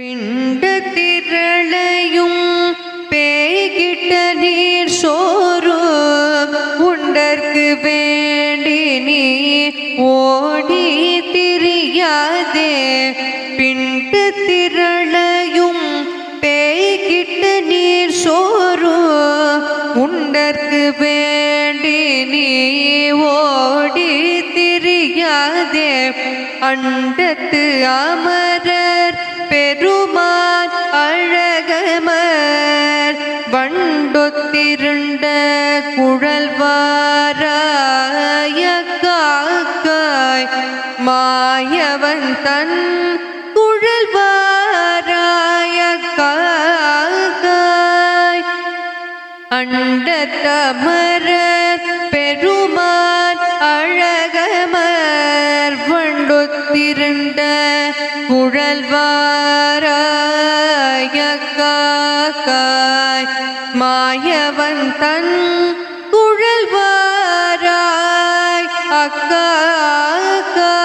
பிண்ட திரளையும் பேய்கிட்ட நீர் சோறு உண்டற்கு வேண்டி நீ ஓடி திரியாதே. பிண்ட திரளையும் பேய்கிட்ட நீர் சோறு உண்டற்கு வேண்டி நீ ஓடி திரியாதே. அண்டத்து அமரர் வண்டொத்திருண்ட குழல்வாராய காக்காய் மாயவன் தன் குழல்வாராய காக்காய் அண்டத்தமரர் பெருமான் அழகமர் வண்டொத்திருண்ட குழல்வாராய காக்காய் மாயவன் தன் துழல்வாராய் அக்கா அக்கா.